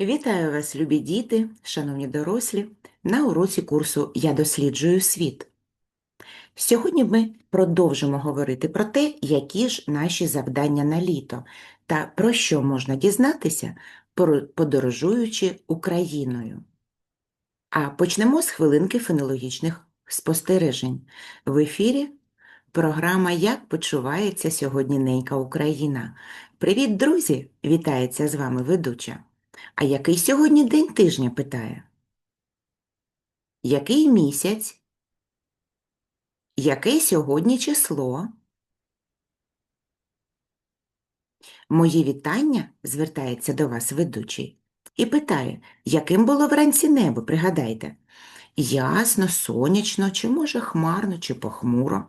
Вітаю вас, любі діти, шановні дорослі, на уроці курсу Я досліджую світ. Сьогодні ми продовжимо говорити про те, які ж наші завдання на літо та про що можна дізнатися, подорожуючи Україною. А почнемо з хвилинки фенологічних спостережень. В ефірі програма Як почувається сьогодні ненька Україна. Привіт, друзі! Вітається з вами ведуча. А який сьогодні день тижня, питає? Який місяць? Яке сьогодні число? Мої вітання, звертається до вас ведучий, і питає, яким було вранці небо, пригадайте? Ясно, сонячно, чи може хмарно, чи похмуро?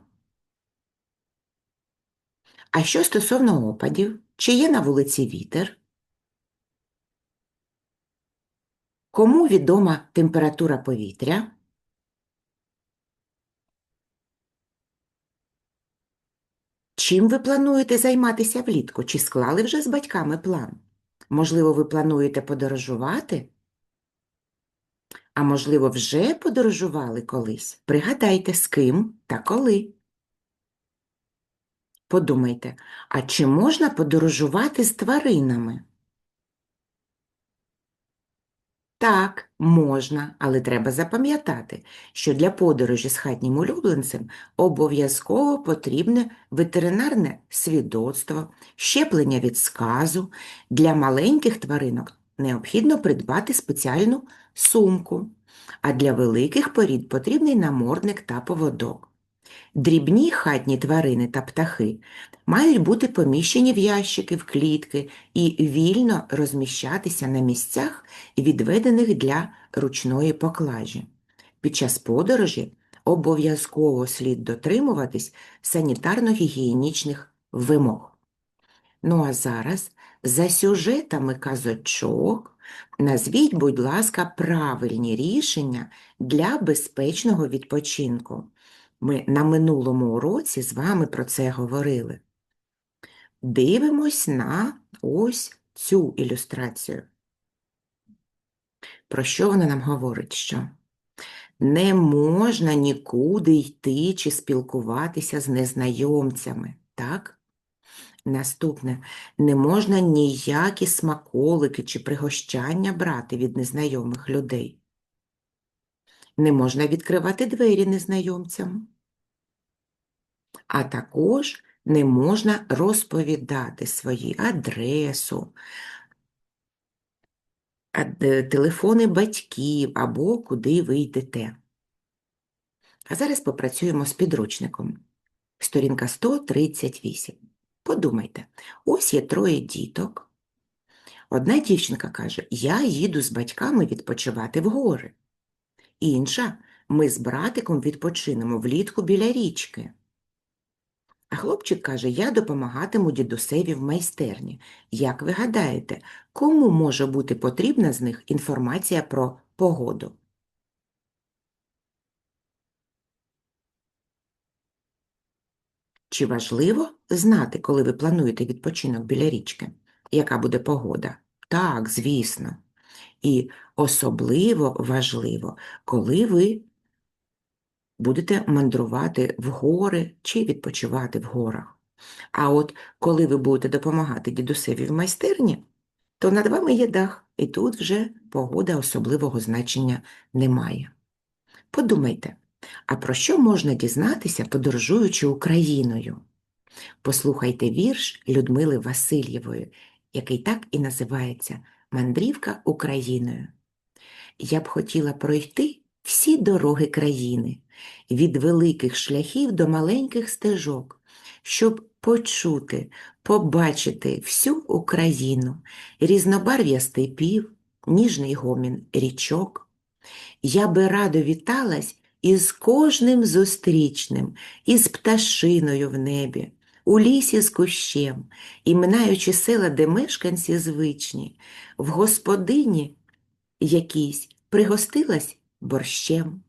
А що стосовно опадів? Чи є на вулиці вітер? Кому відома температура повітря? Чим ви плануєте займатися влітку? Чи склали вже з батьками план? Можливо, ви плануєте подорожувати? А можливо, вже подорожували колись? Пригадайте, з ким та коли. Подумайте, а чи можна подорожувати з тваринами? Так, можна, але треба запам'ятати, що для подорожі з хатнім улюбленцем обов'язково потрібне ветеринарне свідоцтво, щеплення від сказу. Для маленьких тваринок необхідно придбати спеціальну сумку, а для великих порід потрібний намордник та поводок. Дрібні хатні тварини та птахи мають бути поміщені в ящики, в клітки і вільно розміщатися на місцях, відведених для ручної поклажі. Під час подорожі обов'язково слід дотримуватись санітарно-гігієнічних вимог. Ну а зараз за сюжетами казочок назвіть, будь ласка, правильні рішення для безпечного відпочинку. Ми на минулому уроці з вами про це говорили. Дивимось на ось цю ілюстрацію. Про що вона нам говорить? Що не можна нікуди йти чи спілкуватися з незнайомцями, так? Наступне, не можна ніякі смаколики чи пригощання брати від незнайомих людей. Не можна відкривати двері незнайомцям. А також не можна розповідати свою адресу, телефони батьків або куди ви йдете. А зараз попрацюємо з підручником. Сторінка 138. Подумайте, ось є троє діток. Одна дівчинка каже, я їду з батьками відпочивати в гори. Інша, ми з братиком відпочинемо влітку біля річки. А хлопчик каже, я допомагатиму дідусеві в майстерні. Як ви гадаєте, кому може бути потрібна з них інформація про погоду? Чи важливо знати, коли ви плануєте відпочинок біля річки? Яка буде погода? Так, звісно. І особливо важливо, коли ви будете мандрувати в гори чи відпочивати в горах. А от коли ви будете допомагати дідусеві в майстерні, то над вами є дах, і тут вже погода особливого значення не має. Подумайте, а про що можна дізнатися, подорожуючи Україною? Послухайте вірш Людмили Васильєвої, який так і називається Мандрівка Україною. Я б хотіла пройти всі дороги країни, від великих шляхів до маленьких стежок, щоб почути, побачити всю Україну, різнобарв'я степів, ніжний гомін річок. Я би радо віталась із кожним зустрічним, із пташиною в небі, у лісі з кущем, і минаючи села, де мешканці звичні, в господині якійсь пригостилась борщем.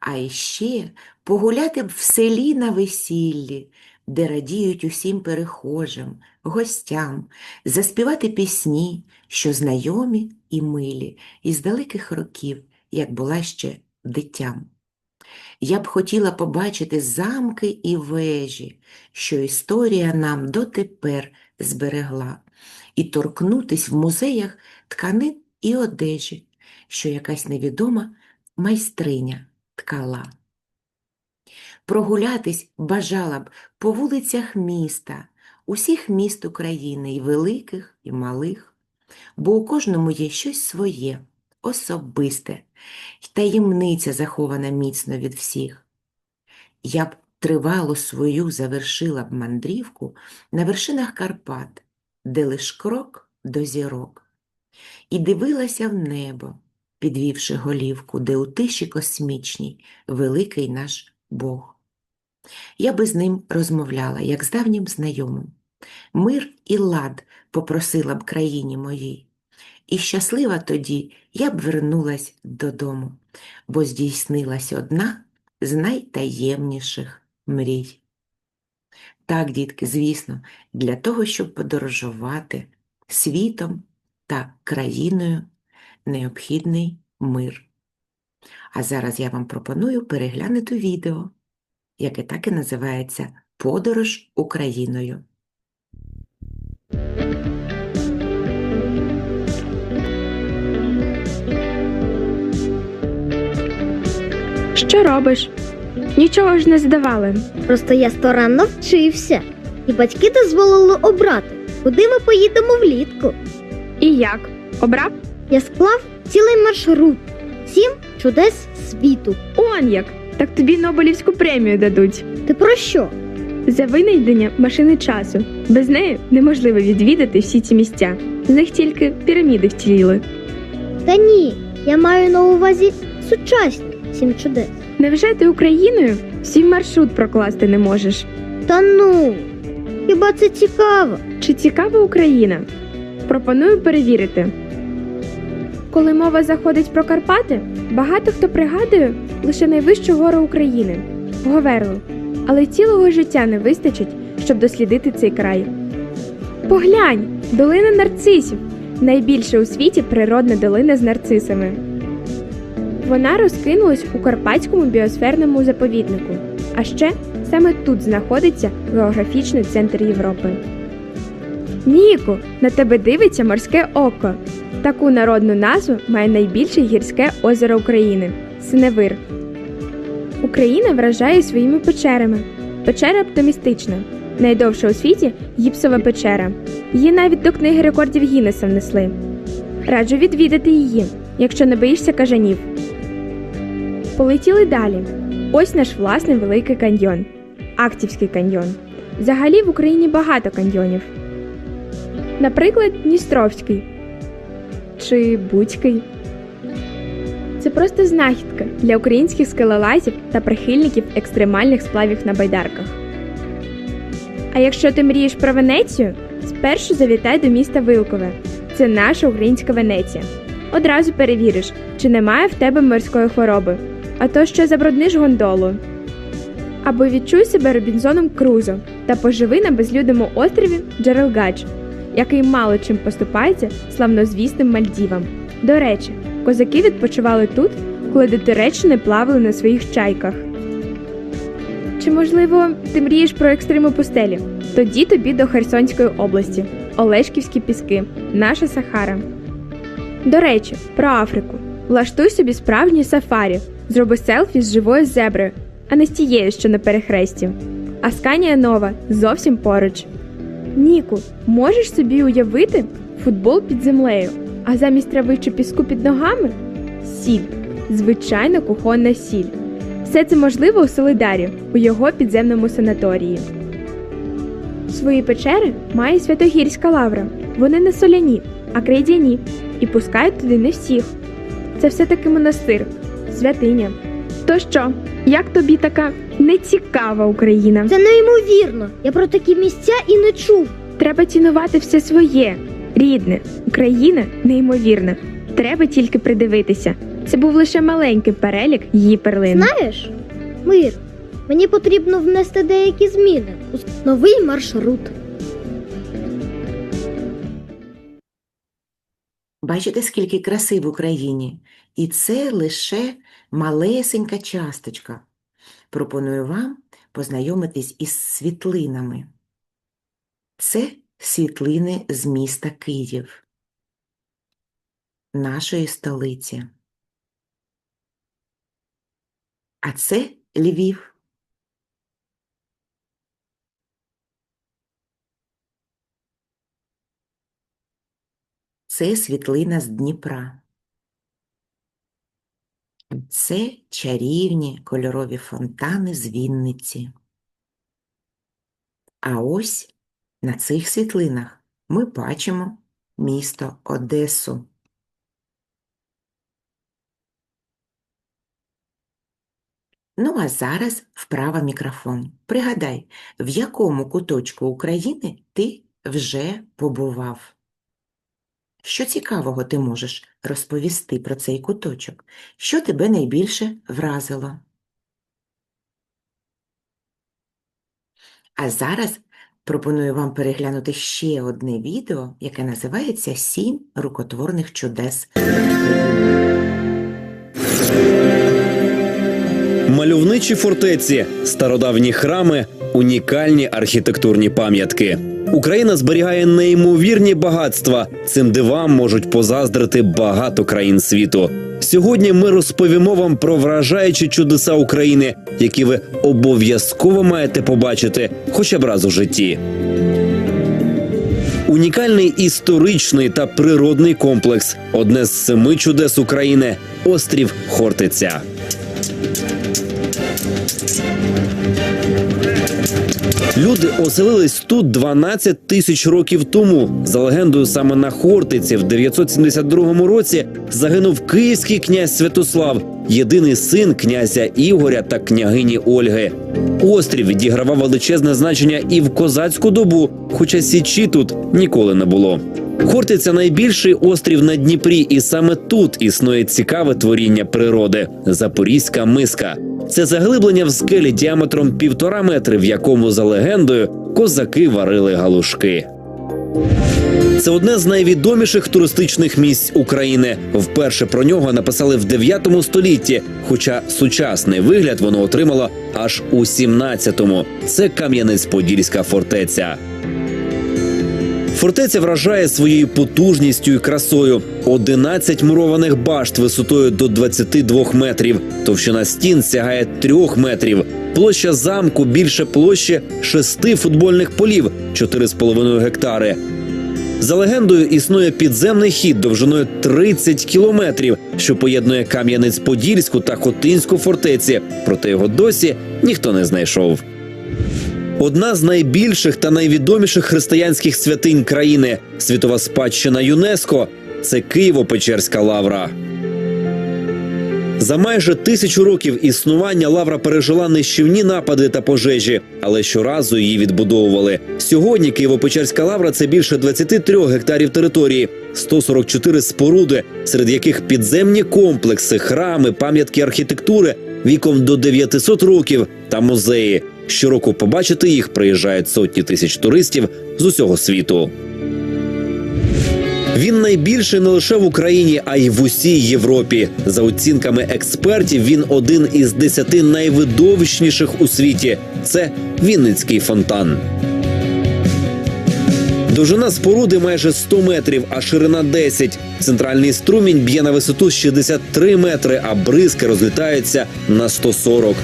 А іще погуляти б в селі на весіллі, де радіють усім перехожим, гостям, заспівати пісні, що знайомі і милі, із далеких років, як була ще дитям. Я б хотіла побачити замки і вежі, що історія нам дотепер зберегла, і торкнутись в музеях тканин і одежі, що якась невідома майстриня ткала. Прогулятись бажала б по вулицях міста, усіх міст України, і великих, і малих, бо у кожному є щось своє, особисте, й таємниця захована міцно від всіх. Я б тривало свою завершила б мандрівку на вершинах Карпат, де лиш крок до зірок, і дивилася в небо, підвівши голівку, де у тиші космічній великий наш Бог. Я би з ним розмовляла, як з давнім знайомим. Мир і лад попросила б країні моїй. І щаслива тоді я б вернулась додому, бо здійснилась одна з найтаємніших мрій. Так, дітки, звісно, для того, щоб подорожувати світом та країною необхідний мир. А зараз я вам пропоную переглянути відео, яке так і називається Подорож Україною. Що робиш? Нічого ж не здавали. Просто я старанно вчився, і батьки дозволили обрати, куди ми поїдемо влітку. І як? Обрав? Я склав цілий маршрут, сім чудес світу. Он як. Так тобі Нобелівську премію дадуть. Ти про що? За винайдення машини часу. Без неї неможливо відвідати всі ці місця. З них тільки піраміди вціліли. Та ні, я маю на увазі сучасні сім чудес. Невже ти Україною свій маршрут прокласти не можеш? Та ну, хіба це цікаво? Чи цікава Україна? Пропоную перевірити. Коли мова заходить про Карпати, багато хто пригадує лише найвищу гору України Говерлу. Але цілого життя не вистачить, щоб дослідити цей край. Поглянь, долина нарцисів найбільша у світі природна долина з нарцисами. Вона розкинулась у Карпатському біосферному заповіднику. А ще саме тут знаходиться географічний центр Європи. Ніку, на тебе дивиться морське око. Таку народну назву має найбільше гірське озеро України Синевир. Україна вражає своїми печерами. Печера оптимістична. Найдовша у світі гіпсова печера. Її навіть до книги рекордів Гіннеса внесли. Раджу відвідати її, якщо не боїшся кажанів. Полетіли далі. Ось наш власний великий каньйон Актівський каньйон. Взагалі в Україні багато каньйонів. Наприклад, Дністровський чи Буцький. Це просто знахідка для українських скелелазів та прихильників екстремальних сплавів на байдарках. А якщо ти мрієш про Венецію, спершу завітай до міста Вилкове. Це наша українська Венеція. Одразу перевіриш, чи немає в тебе морської хвороби, а то що забрудниш гондолу. Або відчуй себе Робінзоном Крузо та поживи на безлюдному острові Джерелгач, який мало чим поступається славнозвісним Мальдівам. До речі, козаки відпочивали тут, коли до Туреччини плавали на своїх чайках. Чи, можливо, ти мрієш про екстриму пустелі? Тоді тобі до Херсонської області, Олешківські піски, наша Сахара. До речі, про Африку. Влаштуй собі справжній сафарі, зроби селфі з живою зеброю, а не з тією, що на перехресті. Асканія нова зовсім поруч. Ніку, можеш собі уявити футбол під землею, а замість трави чи піску під ногами сіль, звичайна кухонна сіль. Все це можливо у Солидарі, у його підземному санаторії. Свої печери має Святогірська лавра. Вони не соляні, а крейдяні, і пускають туди не всіх. Це все-таки монастир, святиня. То що, як тобі така нецікава Україна? Це неймовірно. Я про такі місця і не чув. Треба цінувати все своє, рідне, Україна неймовірна. Треба тільки придивитися. Це був лише маленький перелік її перлин. Знаєш, мир, Мені потрібно внести деякі зміни у новий маршрут. Бачите, скільки краси в Україні? І це лише малесенька часточка. Пропоную вам познайомитись із світлинами. Це світлини з міста Київ, нашої столиці. А це Львів. Це світлина з Дніпра. Це чарівні кольорові фонтани з Вінниці. А ось на цих світлинах ми бачимо місто Одесу. Ну а зараз вправа мікрофон. Пригадай, в якому куточку України ти вже побував? Що цікавого ти можеш розповісти про цей куточок? Що тебе найбільше вразило? А зараз пропоную вам переглянути ще одне відео, яке називається Сім рукотворних чудес. Мальовничі фортеці, стародавні храми, унікальні архітектурні пам'ятки. Україна зберігає неймовірні багатства. Цим дивам можуть позаздрити багато країн світу. Сьогодні ми розповімо вам про вражаючі чудеса України, які ви обов'язково маєте побачити хоча б раз у житті. Унікальний історичний та природний комплекс одне з семи чудес України острів Хортиця. Люди оселились тут 12 тисяч років тому. За легендою, саме на Хортиці в 972 році загинув київський князь Святослав, єдиний син князя Ігоря та княгині Ольги. Острів відігравав величезне значення і в козацьку добу, хоча січі тут ніколи не було. Хортиця найбільший острів на Дніпрі, і саме тут існує цікаве творіння природи Запорізька миска. Це заглиблення в скелі діаметром півтора метри, в якому, за легендою, козаки варили галушки. Це одне з найвідоміших туристичних місць України. Вперше про нього написали в 9 столітті, хоча сучасний вигляд воно отримало аж у 17-му. Це Кам'янець-Подільська фортеця. Фортеця вражає своєю потужністю і красою. 11 мурованих башт висотою до 22 метрів. Товщина стін сягає 3 метрів. Площа замку більше площі шести футбольних полів 4,5 гектари. За легендою, існує підземний хід довжиною 30 кілометрів, що поєднує Кам'янець-Подільську та Хотинську фортеці. Проте його досі ніхто не знайшов. Одна з найбільших та найвідоміших християнських святинь країни світова спадщина ЮНЕСКО це Києво-Печерська лавра. За майже тисячу років існування лавра пережила нищівні напади та пожежі, але щоразу її відбудовували. Сьогодні Києво-Печерська лавра це більше 23 гектарів території, 144 споруди, серед яких підземні комплекси, храми, пам'ятки архітектури віком до 900 років та музеї. Щороку побачити їх приїжджають сотні тисяч туристів з усього світу. Він найбільший не лише в Україні, а й в усій Європі. За оцінками експертів, він один із десяти найвидовищніших у світі. Це Вінницький фонтан. Довжина споруди майже 100 метрів, а ширина 10. Центральний струмінь б'є на висоту 63 метри, а бризки розлітаються на 140.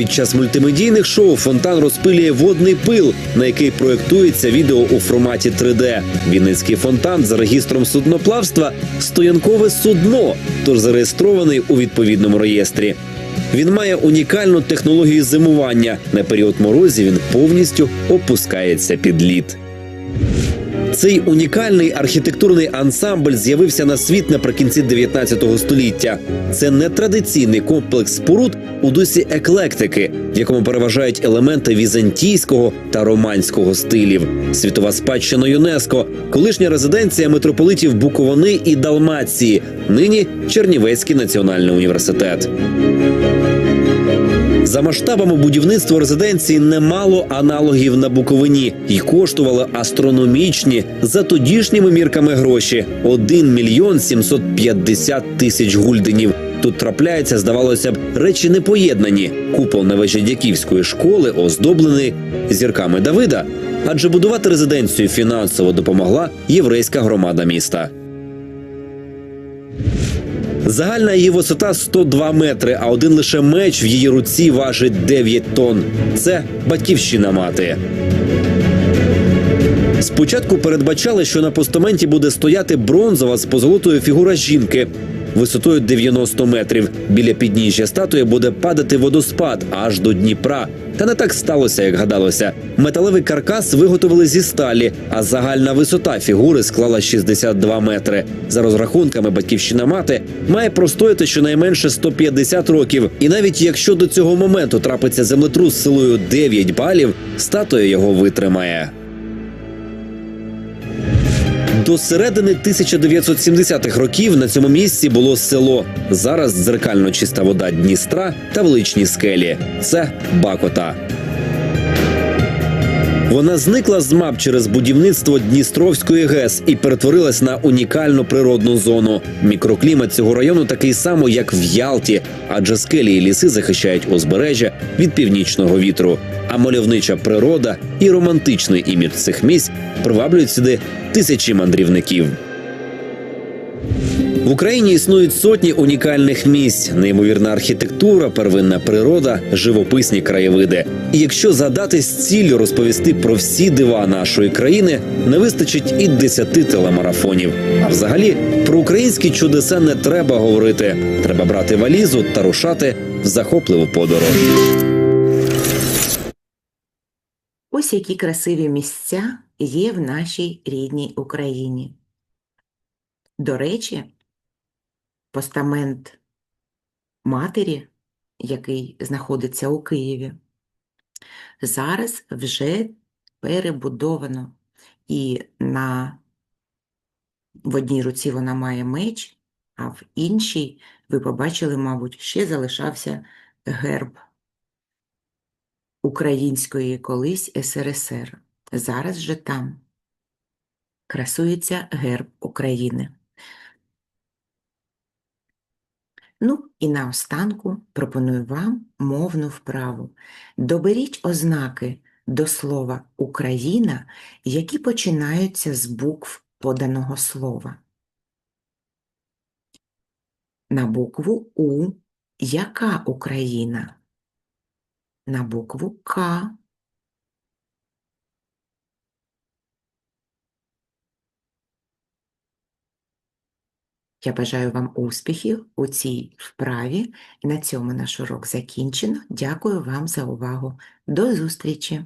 Під час мультимедійних шоу фонтан розпилює водний пил, на який проєктується відео у форматі 3D. Вінницький фонтан за регістром судноплавства стоянкове судно, тож зареєстрований у відповідному реєстрі. Він має унікальну технологію зимування. На період морозів він повністю опускається під лід. Цей унікальний архітектурний ансамбль з'явився на світ наприкінці 19 століття. Це нетрадиційний комплекс споруд у дусі еклектики, в якому переважають елементи візантійського та романського стилів. Світова спадщина ЮНЕСКО, колишня резиденція митрополитів Буковини і Далмації, нині Чернівецький національний університет. За масштабами будівництво резиденції не мало аналогів на Буковині і коштувало астрономічні за тодішніми мірками гроші 1 мільйон 750 тисяч гульденів. Тут трапляється, здавалося б, речі непоєднані. Купол вежі школи оздоблений зірками Давида. Адже будувати резиденцію фінансово допомогла єврейська громада міста. Загальна її висота 102 метри, а один лише меч в її руці важить 9 тонн. Це батьківщина мати. Спочатку передбачали, що на постаменті буде стояти бронзова з позолотою фігура жінки висотою 90 метрів. Біля підніжжя статуї буде падати водоспад аж до Дніпра. Та не так сталося, як гадалося. Металевий каркас виготовили зі сталі, а загальна висота фігури склала 62 метри. За розрахунками, батьківщина мати має простояти щонайменше 150 років. І навіть якщо до цього моменту трапиться землетрус силою 9 балів, статуя його витримає. До середини 1970-х років на цьому місці було село. Зараз дзеркально чиста вода Дністра та величні скелі. Це Бакота. Вона зникла з мап через будівництво Дністровської ГЕС і перетворилась на унікальну природну зону. Мікроклімат цього району такий самий, як в Ялті, адже скелі і ліси захищають узбережжя від північного вітру. А мальовнича природа і романтичний імідж цих місць приваблюють сюди тисячі мандрівників. В Україні існують сотні унікальних місць, неймовірна архітектура, первинна природа, живописні краєвиди. І якщо задатись ціллю розповісти про всі дива нашої країни, не вистачить і десяти телемарафонів. А взагалі про українські чудеса не треба говорити. Треба брати валізу та рушати в захопливу подорож. Ось які красиві місця є в нашій рідній Україні. До речі, постамент матері, який знаходиться у Києві, зараз вже перебудовано. І на в одній руці вона має меч, а в іншій, ви побачили, мабуть, ще залишався герб української колись СРСР. Зараз же там красується герб України. Ну і наостанку пропоную вам мовну вправу. Доберіть ознаки до слова Україна, які починаються з букв поданого слова. На букву У яка Україна? На букву К. Я бажаю вам успіхів у цій вправі. На цьому наш урок закінчено. Дякую вам за увагу. До зустрічі!